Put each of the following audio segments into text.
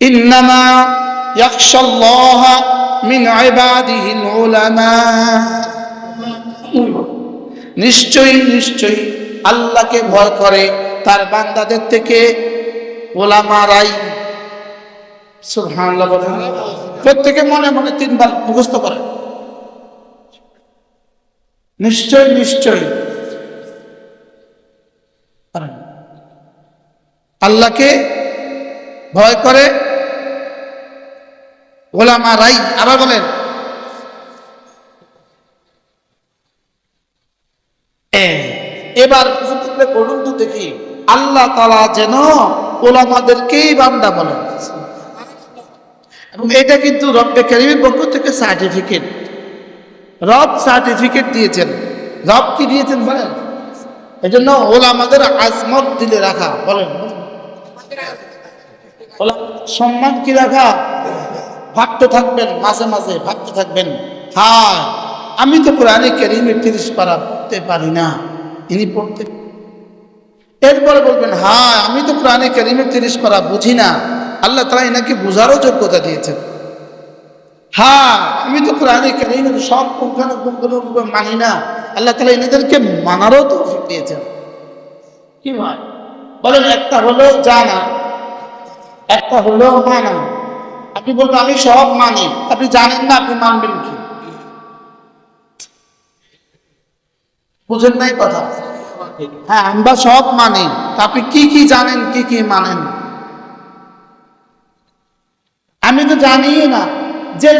ইন্নামা ইয়াখশাল্লাহ নিশ্চয়ই নিশ্চয়ই আল্লাহকে ভয় করে তার বান্দাদের থেকে ওলামারাই প্রত্যেকে মনে মনে তিনবার মুখস্থ করে। নিশ্চয় নিশ্চয় আল্লাহকে ভয় করে ওলামারাই আবার বলেন। এবার বলুন তো দেখি, আল্লাহ তালা যেন ওলামাদেরকেই বান্দা বলেন এবং এটা কিন্তু রব্বে কারিমের পক্ষ থেকে সার্টিফিকেট রব সার্টিফিকেট দিয়েছেন। রব কি দিয়েছেন বলেন? এই জন্য ওলামাদের আজমত দিলে রাখা, বলেন। সম্মান কি রাখা? ভাবতে থাকবেন, মাঝে মাঝে ভাবতে থাকবেন হ্যাঁ আমি তো কোরআনে কেরিমের তিরিশ পারা পড়তে পারি না। ইনি পড়তে এরপরে বলবেন হ্যাঁ আমি তো কোরআনে কেরিমের তিরিশ পারা বুঝি না। আল্লাহ তালা এনাকে বোঝারও যোগ্যতা দিয়েছেন। হ্যাঁ আমি তো কোরআনে কেরিমের সব পুঙ্খানুপুঙ্খানুরূপে মানি না। আল্লাহ তালা এনাদেরকে মানারও তৌফিক দিয়েছেন। কি হয় বলেন, একটা হলো জানা, একটা হলো মানা। আপনি বলবেন আমি সব মানি। আপনি জানেন না আপনি মানবেন কি? বুঝেন নাই কথা? হ্যাঁ আমরা সব মানি। আপনি কি কি জানেন, কি কি মানেন? আমি তো জানি না। যে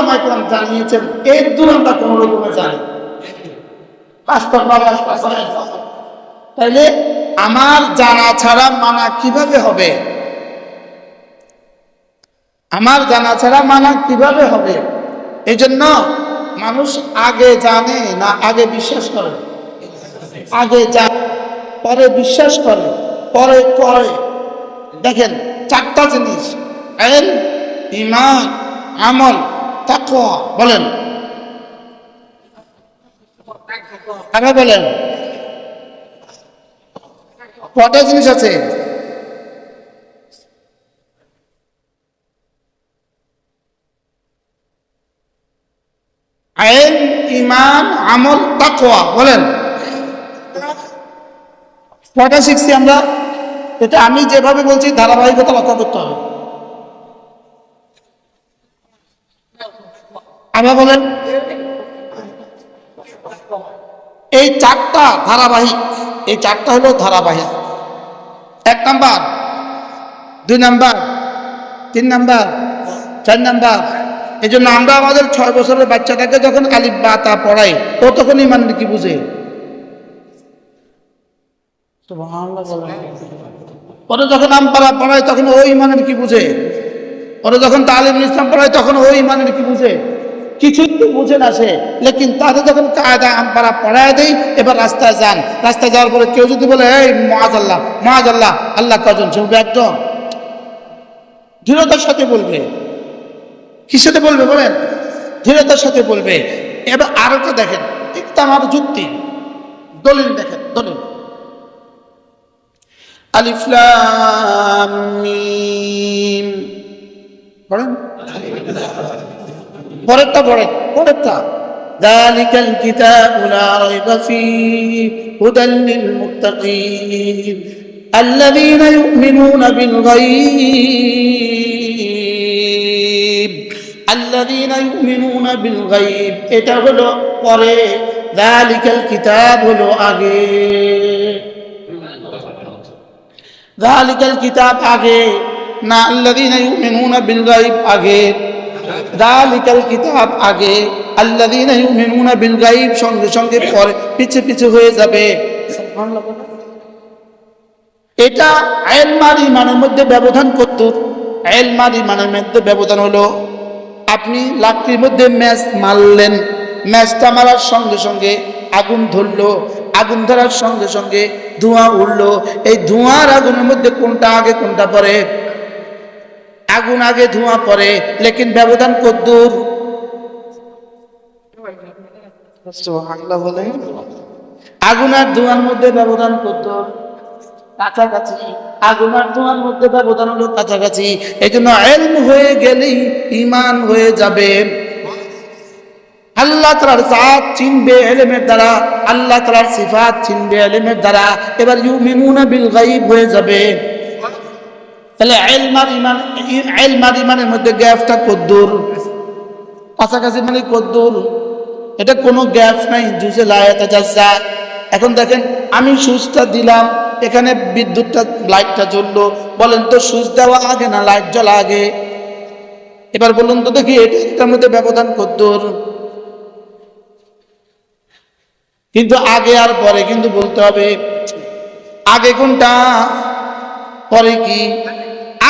আমায় জানিয়েছেন এর দূর আমরা কোন রকমে জানি। তাইলে আমার জানা ছাড়া মানা কীভাবে হবে? আমার জানা ছাড়া মানা কীভাবে হবে? এই জন্য মানুষ আগে জানে না আগে বিশ্বাস করে। আগে জানে, পরে বিশ্বাস করে, পরে করে। দেখেন, চারটা জিনিস। এল ইমান আমল, তাকওয়া। বলেন। বলেন। কটা জিনিস আছে? আইন, ইমান, আমল, তাকওয়া, বলেন। কটা শিখছি আমরা। এটা আমি যেভাবে বলছি, ধারাবাহিকতা লক্ষ্য করতে হবে। আবার বলেন। এই চারটা ধারাবাহিক, এই চারটা হলো ধারাবাহিক। এক নাম্বার, দুই নাম্বার, তিন নাম্বার, চার নাম্বার এই জন্য আমরা আমাদের ছয় বছরের বাচ্চাটাকে যখন আলিফ বা তা পড়াই ও তখন ইমানের কি বুঝে? পরে যখন আম পাড়া পড়ায় তখন ওই ইমানের কি বুঝে? পরে যখন তালিম ইসলাম পড়ায় তখন ওই ইমানের কি বুঝে? কিছুই তো বুঝে না সে। লেকিন তাদের যখন কায়দা আমপাড়া পড়ায় দেই এবার রাস্তায় যান। রাস্তায় যাওয়ার পরে কেউ যদি বলে এই মাজ আল্লাহ মাজ আল্লাহ আল্লাহ কজন শুনবে একদম দৃঢ়তার সাথে বলবে। কি সাথে বলবে বলেন দৃঢ়তার সাথে বলবে এবার আরেকটা দেখেন একটা আমার যুক্তি দলিল দেখেন দলিল আলিফ লাম মিম পড়েন পরেরটা পড়েন পরেরটা ذلك الكتاب لا ريب فيه هدى للمتقين الذين يؤمنون بالغيب الذين يؤمنون بالغيب এটা হলো পরে। দালিকাল কিতাব হলো আগে। দালিকাল কিতাব আগে, না আল্লাদিনা ইউমিনুনা বিল গাইব আগে। দালিকাল কিতাব আগে আল্লাদিনা ইউমিনুনা বিল গাইব সঙ্গে সঙ্গে পরে, পিছে পিছে হয়ে যাবে। এটা আইলমার মানের মধ্যে ব্যবধান করত আইলমার মানের মধ্যে ব্যবধান হলো আপনি লাকড়ির মধ্যে ম্যাচ মারলেন। ম্যাচটা মারার সঙ্গে সঙ্গে আগুন ধরলো। আগুন ধরার সঙ্গে সঙ্গে ধোঁয়া উঠল। এই ধোঁয়ার আগুনের মধ্যে কোনটা আগে কোনটা পরে? আগুন আগে ধোঁয়া পরে। লেকিন ব্যবধান কদ্দূর আগুন আর ধোঁয়ার মধ্যে ব্যবধান কদ্দূর কাছাকাছি। আর তোমার মধ্যে ব্যবধান হলো কাছাকাছি। এই জন্য এলম হয়ে গেলেই ইমান হয়ে যাবে। আল্লাহ তালার জাত চিনবে এলেমের দ্বারা, আল্লাহ তালার সিফাত চিনবে এলেমের দ্বারা। এবার ইউমিনুনা বিল গাইব হয়ে যাবে। তাহলে এলমার ইমান এলমার ইমানের মধ্যে গ্যাপটা কদ্দুর কাছাকাছি মানে কদ্দুর এটা কোনো গ্যাপ নাই, জুসে লায়াতা যাচ্ছে এখন দেখেন, আমি সুইচটা দিলাম এখানে বিদ্যুৎটা, লাইটটা জ্বললো। বলেন তো সুইচ দেওয়া আগে না লাইট জ্বলা আগে? এবার বলুন তো দেখি, এটা এটার মধ্যে ব্যবধান কদ্দুর? কিন্তু আগে আর পরে কিন্তু বলতে হবে, আগে কোনটা? পরে কি?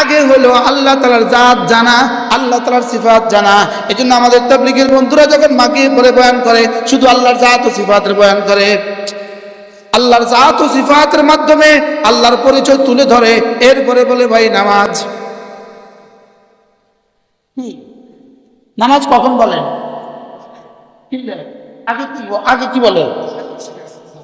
আগে হলো আল্লাহ তালার জাত জানা, আল্লাহ তালার সিফাত জানা। এই জন্য আমাদের তাবলিগের বন্ধুরা যখন মাগিয়ে পরে বয়ান করে, শুধু আল্লাহর জাত ও সিফাতের বয়ান করে। আল্লাহর জাত ও সিফাতের মাধ্যমে আল্লাহর পরিচয় তুলে ধরে এরপরে বলে ভাই নামাজ। নামাজ কখন বলেন? আগে কি আগে কি বলে?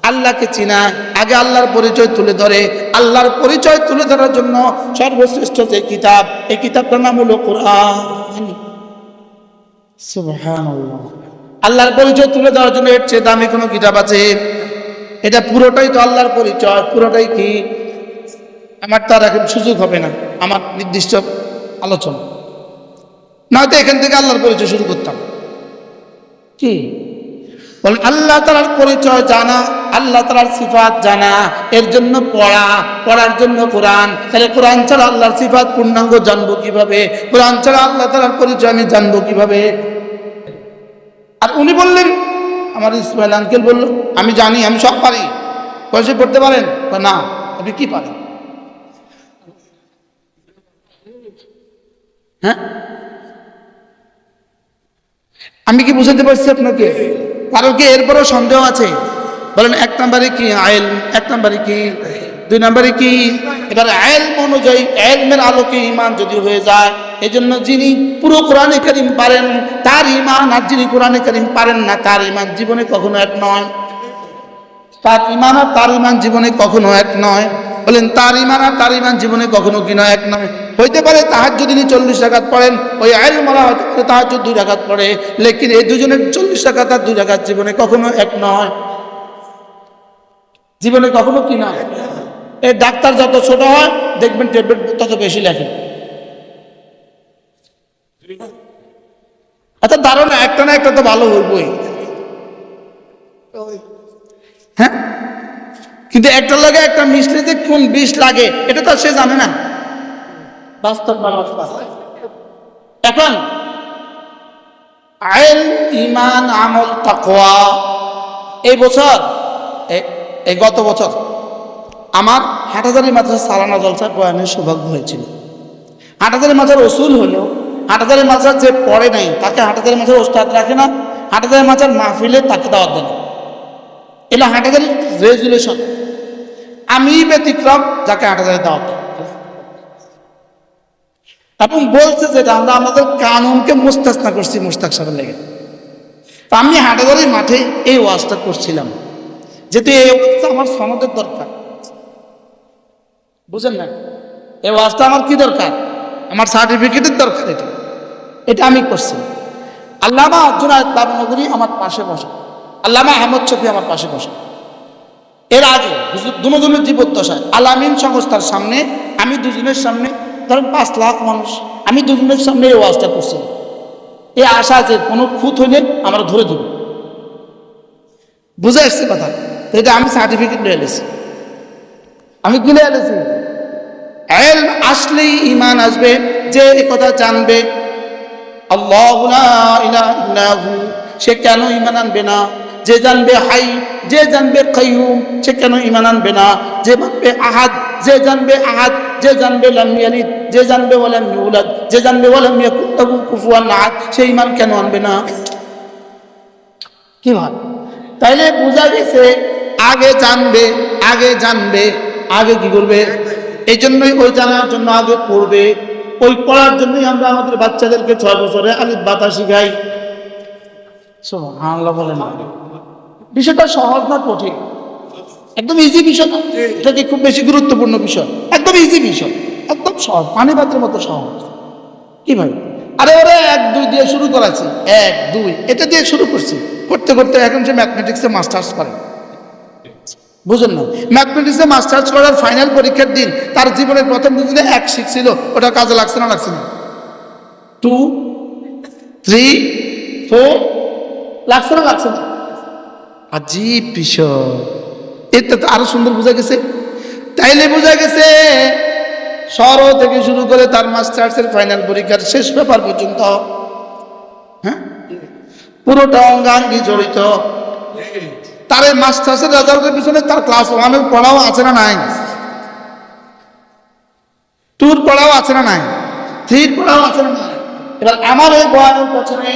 আল্লাহকে চিনা আগে আল্লাহর পরিচয় তুলে ধরে। আল্লাহর পরিচয় তুলে ধরার জন্য সর্বশ্রেষ্ঠ যে কিতাব এই কিতাবটার নাম হলো কোরআন। আল্লাহর পরিচয় তুলে ধরার জন্য এর চেয়ে দামি কোনো কিতাব আছে? এটা পুরোটাই তো আল্লাহর পরিচয়, পুরোটাই কি? আমার তার এখন সুযোগ হবে না, আমার নির্দিষ্ট আলোচনা। নয়তো এখান থেকে আল্লাহর পরিচয় শুরু করতাম। কি? বলেন, আল্লাহ তালার পরিচয় জানা, আল্লাহ তালার সিফাত জানা, এর জন্য পড়া, পড়ার জন্য কোরআন। তাহলে কোরআন ছাড়া আল্লাহর সিফাত পূর্ণাঙ্গ জানব কীভাবে? কোরআন ছাড়া আল্লাহ তালার পরিচয় আমি জানব কীভাবে? আর উনি বললেন আমার ইসমাইল আঙ্কেল বলল, আমি জানি, আমি সব পারি। পয়সা পড়তে পারেন? না, আপনি কি পারেন? হ্যাঁ? আমি কি বুঝাতে পারছি আপনাকে? কারও কি এরপরও সন্দেহ আছে। বলেন, এক নম্বরে কি আইল, এক নম্বরে কি, দুই নম্বরে কি? এবার আইল অনুযায়ী আইলমের আলোকে ইমান যদি হয়ে যায় এই জন্য যিনি পুরো কোরআনে করিম পারেন, তার ইমান আর যিনি কোরআনে করিম পারেন না, তার ইমান জীবনে কখনো এক নয়। তার ইমান আর তার ইমান জীবনে কখনো এক নয়। বলেন, তার ইমান আর তার ইমান জীবনে কখনো কি নয়? এক নয়। হইতে পারে তাহার যদি চল্লিশ রাখাত পড়েন, ওই আইল মারা হতে পারে তাহার যদি দুই রাখাত পড়ে, লেকিন এই দুজনের চল্লিশ রাখাত আর দুই রাখাত জীবনে কখনো এক নয়। জীবনে কখনো কি নয়? এই ডাক্তার যত ছোট হয়, দেখবেন ট্যাবলেট তত বেশি লেখে। আচ্ছা ধারণা একটা না একটা তো ভালো হইবই। হ্যাঁ? কিন্তু একটা লাগে একটা মিশলে যে কোন বিষ লাগে এটা তো সে জানে না। বাস্তব মানুষ এখন আইল ইমান আমল তাকওয়া। এই বছর এই গত বছর আমার হাটাজারি মাথার সালানা জলসা বয়ানের সৌভাগ্য হয়েছিল। হাটাজারি মাথার ওসুল হলো হাটাজারি মাথার যে পড়ে নাই, তাকে হাটাজারি মাথার ওস্তাদ রাখে না হাটাজারি মাথার মাহফিলে তাকে দাওয়াত দেয় না। এলো হাটাজারি রেজুলেশন। আমি ব্যতিক্রম, যাকে হাটাজারি দাওয়াত। এবং বলছে যেটা আমরা আমাদের কানুনকে মুস্তাসনা করছি মুস্তাক সাহেবের লেগে। তো আমি হাটাজারি মাঠে এই ওয়াজটা করছিলাম। যেহেতু এই ওয়াজটা আমার সনদের দরকার। বুঝেন না? এই ওয়াজটা আমার কি দরকার? আমার সার্টিফিকেটের দরকার এটা। এটা আমি করছি। আল্লামা জুনায়দ বাবনগরী আমার পাশে বসে। আল্লামা আহমদ শফি আমার পাশে বসে। এর আগে দুজনের জীবদ্দশায় আলামিন সংস্থার সামনে, আমি দুজনের সামনে, ধরেন পাঁচ লাখ মানুষ, আমি দুজনের সামনে এই ওয়াজটা করছি। এই আশা যে কোনো খুঁত হইলে আমরা ধরে দেব বুঝে আসছে কথা? এটা আমি সার্টিফিকেট নিয়ে এলেছি। আমি কি নিয়ে এলেছি। এলম আসলেই ইমান আসবে, যে কথা জানবে। আল্লাহ সে কেন ইমান আনবে না? যে জানবে হাই, যে জানবে কাইয়ুম, সে কেন ইমান আনবে না? যে জানবে আহাদ, যে জানবে আহাদ, যে জানবে লাম ইয়ালিদ, যে জানবে ইউলাদ, যে জানবে ওয়ালাম ইয়াকুন লাহু কুফুয়ান আহাদ, সে ইমান কেন আনবে না? কি ভাব? তাইলে বোঝা গেছে, আগে জানবে আগে জানবে, আগে কি করবে? এই জন্যই ওই জানার জন্য আগে পড়বে। ওই পড়ার জন্যই আমরা আমাদের বাচ্চাদেরকে ছয় বছরে আলিফ বাতা শিখাই। বলে না বিষয়টা সহজ না কঠিন? একদম ইজি বিষয় না? এটা কি খুব বেশি গুরুত্বপূর্ণ বিষয়। একদম ইজি বিষয়। একদম সহজ। পানি ভাতের মতো সহজ। কি ভাই? আরে ওরে এক দুই দিয়ে শুরু করাছি এক দুই। এটা দিয়ে শুরু করছি। করতে করতে এখন সে ম্যাথমেটিক্সে মাস্টার্স করে। বুঝুন না। ম্যাথমেটিক্সে মাস্টার্স করার ফাইনাল পরীক্ষার দিন তার জীবনের প্রথম দিনে এক শিখছিল ওটা কাজে লাগছে না লাগছে না? টু থ্রি ফোর লাগছে না লাগছে না? আজীব বিষয়। এটা তো আরও সুন্দর বোঝা গেছে। তাইলে বোঝা গেছে, সর থেকে শুরু করে তার মাস্টার্সের ফাইনাল পরীক্ষার শেষ পেপার পর্যন্ত হ্যাঁ? পুরোটা অঙ্গাঙ্গি জড়িত তার এই মাস্টার্সের রেজাল্টের পিছনে তার ক্লাস ওয়ানের পড়াও আছে না নাই? টুর পড়াও আছে না নাই? থ্রির পড়াও আছে না নাই? এবার আমার এই বয়ানের পেছনে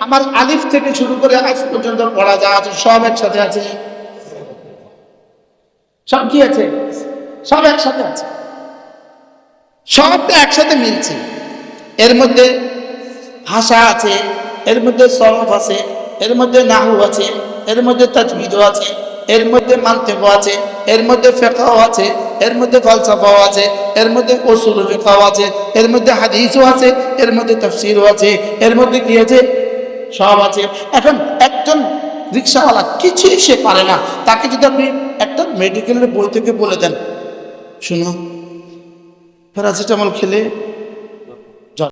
আমার আলিফ থেকে শুরু করে আজ পর্যন্ত পড়া যা আছে সব একসাথে আছে। সব কি আছে? সব একসাথে আছে। সবটা একসাথে মিলছে। এর মধ্যে ভাষা আছে, এর মধ্যে সরফ আছে, এর মধ্যে নাহু আছে। এর মধ্যে তাজবিদও আছে, এর মধ্যে মান্তেক আছে, এর মধ্যে ফেকাও আছে, এর মধ্যে ফালসাফাও আছে, এর মধ্যে ওসুল ফেকাও আছে, এর মধ্যে হাদিসও আছে, এর মধ্যে তফসিরও আছে, এর মধ্যে কি আছে? সব আছে। এখন একজন রিক্সাওয়ালা কিছুই সে পারে না। তাকে যদি আপনি একটা মেডিকেলের বই থেকে বলে দেন, শুনো প্যারাসিটামল খেলে